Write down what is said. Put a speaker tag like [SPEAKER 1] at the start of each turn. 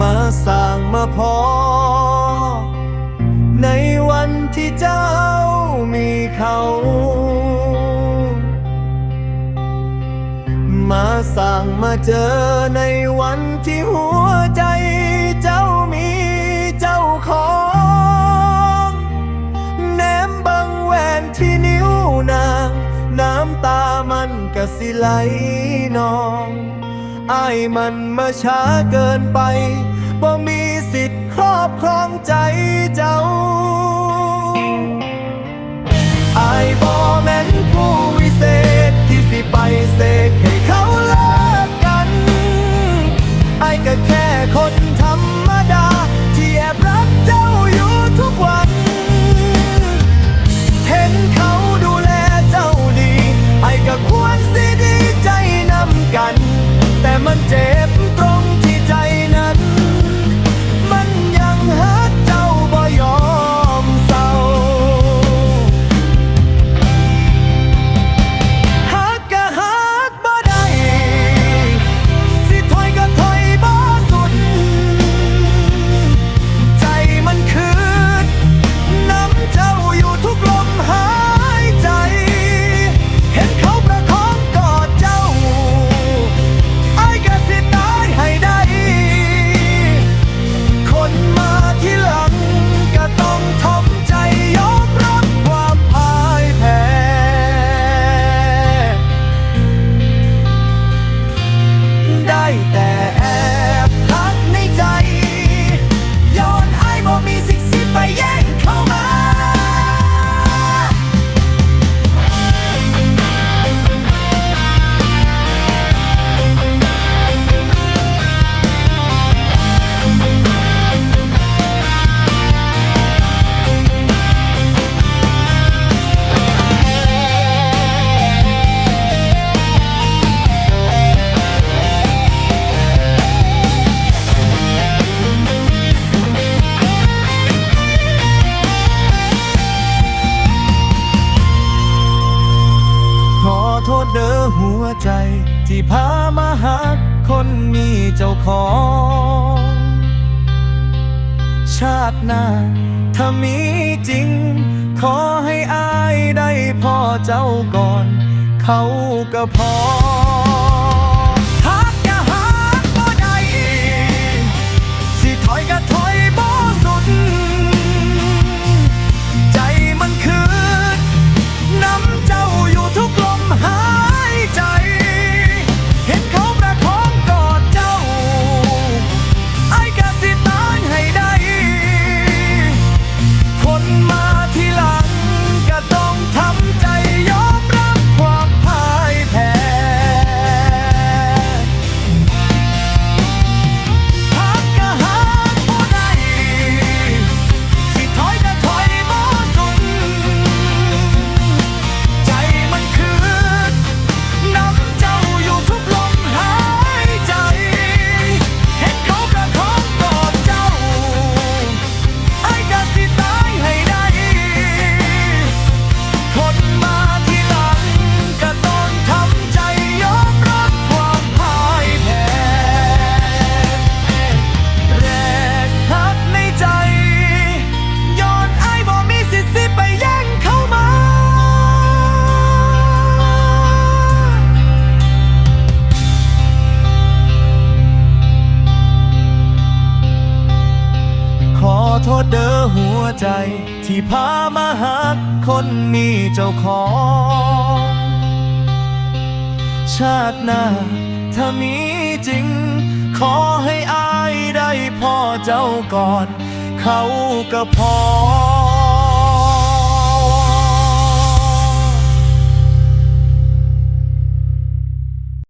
[SPEAKER 1] มาสร้างมาพอ ในวันที่เจ้ามีเขา มาสร้างมาเจอในวันที่หัวใจเจ้ามีเจ้าของแนมบังแวนที่นิ้วนาง น้ำตามันกะสิไหลนอง อ้ายมันมาช้าเกินไปบ่มีสิทธิ์ครอบครองใจเจ้า โทษเด้อหัวใจ ที่พามาหาคนมีเจ้าของ ชาติหน้า ถ้ามีจริง ขอให้อายได้พ่อเจ้าก่อน เขาก็พอ อโทษเด้อหัวใจ ที่พามาหักคนมีเจ้าของ ชาติหน้าถ้ามีจริง ขอให้อายได้พ่อเจ้าก่อน เขาก็พอ